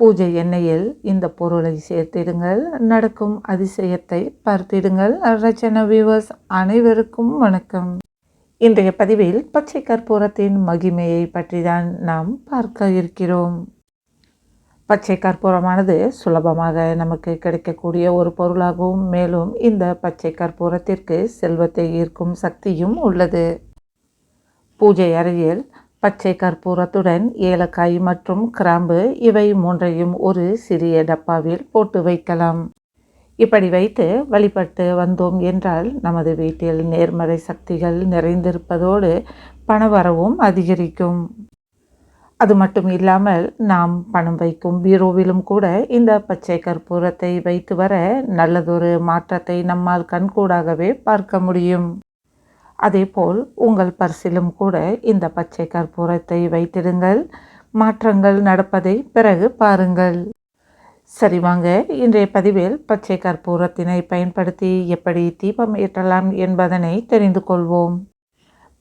பூஜை எண்ணெயில் இந்த பொருளை சேர்த்திடுங்கள். நடக்கும் அதிசயத்தை பார்த்திடுங்கள். ரச்சன வியூவர்ஸ் அனைவருக்கும் வணக்கம். இன்றைய பதிவில் பச்சை கற்பூரத்தின் மகிமையை பற்றி தான் நாம் பார்க்க இருக்கிறோம். பச்சை கற்பூரமானது சுலபமாக நமக்கு கிடைக்கக்கூடிய ஒரு பொருளாகவும் மேலும் இந்த பச்சை கற்பூரத்திற்கு செல்வத்தை ஈர்க்கும் சக்தியும் உள்ளது. பூஜை அறையில் பச்சை கற்பூரத்துடன் ஏலக்காய் மற்றும் கிராம்பு இவை மூன்றையும் ஒரு சிறிய டப்பாவில் போட்டு வைக்கலாம். இப்படி வைத்து வழிபட்டு வந்தோம் என்றால் நமது வீட்டில் நேர்மறை சக்திகள் நிறைந்திருப்பதோடு பணவரவும் அதிகரிக்கும். அது மட்டும் இல்லாமல் நாம் பணம் வைக்கும் பீரோவிலும் கூட இந்த பச்சை கற்பூரத்தை வைத்து வர நல்லதொரு மாற்றத்தை நம்மால் கண்கூடாகவே பார்க்க முடியும். அதேபோல் உங்கள் பர்சிலும் கூட இந்த பச்சை கற்பூரத்தை வைத்திடுங்கள். மாற்றங்கள் நடப்பதை பிறகு பாருங்கள். சரி வாங்க இன்றைய பதிவில் பச்சை கற்பூரத்தினை பயன்படுத்தி எப்படி தீபம் ஏற்றலாம் என்பதனை தெரிந்து கொள்வோம்.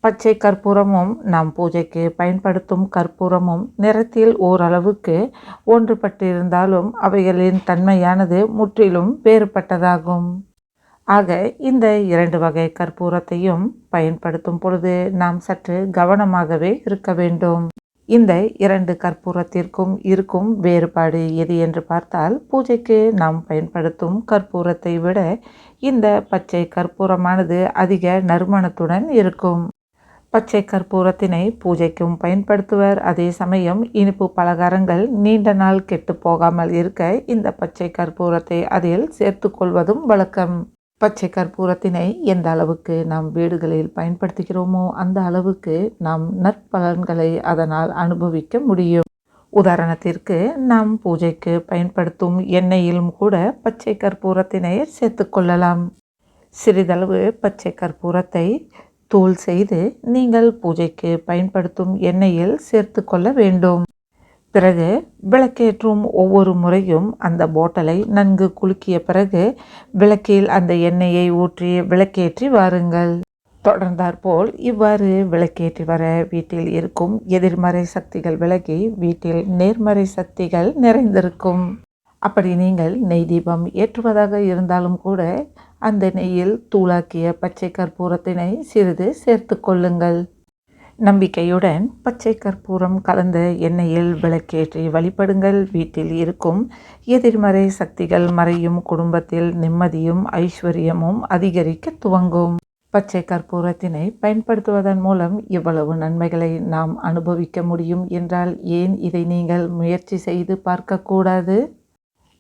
பச்சை கற்பூரமும் நாம் பூஜைக்கு பயன்படுத்தும் கற்பூரமும் நிறத்தில் ஓரளவுக்கு ஒன்றுபட்டிருந்தாலும் அவைகளின் தன்மையானது முற்றிலும் வேறுபட்டதாகும். ஆக இந்த இரண்டு வகை கற்பூரத்தையும் பயன்படுத்தும் பொழுது நாம் சற்று கவனமாகவே இருக்க வேண்டும். இந்த இரண்டு கற்பூரத்திற்கும் இருக்கும் வேறுபாடு எது என்று பார்த்தால் பூஜைக்கு நாம் பயன்படுத்தும் கற்பூரத்தை விட இந்த பச்சை கற்பூரமானது அதிக நறுமணத்துடன் இருக்கும். பச்சை கற்பூரத்தினை பூஜைக்கும் பயன்படுத்துவர். அதே சமயம் இனிப்பு பலகாரங்கள் நீண்ட நாள் கெட்டு போகாமல் இருக்க இந்த பச்சை கற்பூரத்தை அதில் சேர்த்து கொள்வதும் வழக்கம். பச்சை கற்பூரத்தினை எந்த அளவுக்கு நாம் வீடுகளில் பயன்படுத்துகிறோமோ அந்த அளவுக்கு நாம் நற்பலன்களை அதனால் அனுபவிக்க முடியும். உதாரணத்திற்கு நாம் பூஜைக்கு பயன்படுத்தும் எண்ணெயிலும் கூட பச்சை கற்பூரத்தினை சேர்த்துக்கொள்ளலாம் சிறிதளவு பச்சை கற்பூரத்தை தூள் செய்து நீங்கள் பூஜைக்கு பயன்படுத்தும் எண்ணெயில் சேர்த்து கொள்ள வேண்டும். பிறகு விளக்கேற்றும் ஒவ்வொரு முறையும் அந்த போட்டலை நன்கு குலுக்கிய பிறகு விளக்கில் அந்த எண்ணெயை ஊற்றி விளக்கேற்றி வாருங்கள். தொடர்ந்தாற்போல் இவ்வாறு விளக்கேற்றி வர வீட்டில் இருக்கும் எதிர்மறை சக்திகள் விலகி வீட்டில் நேர்மறை சக்திகள் நிறைந்திருக்கும். அப்படி நீங்கள் நெய் தீபம் ஏற்றுவதாக இருந்தாலும் கூட அந்த நெய்யில் தூளாக்கிய பச்சை கற்பூரத்தினை சிறிது சேர்த்து கொள்ளுங்கள். நம்பிக்கையுடன் பச்சை கற்பூரம் கலந்த எண்ணெயில் விளக்கேற்றி வழிபடுங்கள். வீட்டில் இருக்கும் எதிர்மறை சக்திகள் மறையும் குடும்பத்தில் நிம்மதியும் ஐஸ்வர்யமும் அதிகரிக்க துவங்கும். பச்சை கற்பூரத்தினை பயன்படுத்துவதன் மூலம் இவ்வளவு நன்மைகளை நாம் அனுபவிக்க முடியும் என்றால் ஏன் இதை நீங்கள் முயற்சி செய்து பார்க்கக்கூடாது?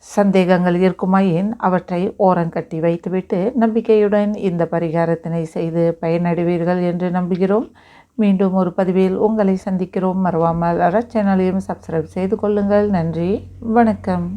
சந்தேகங்கள் இருக்குமாயின் அவற்றை ஓரங்கட்டி வைத்துவிட்டு நம்பிக்கையுடன் இந்த பரிகாரத்தினை செய்து பயனடைவீர்கள் என்று நம்புகிறோம். மீண்டும் ஒரு பதிவில் உங்களை சந்திக்கிறோம். மறவாமல் அற சேனலையும் சப்ஸ்கிரைப் செய்து கொள்ளுங்கள். நன்றி. வணக்கம்.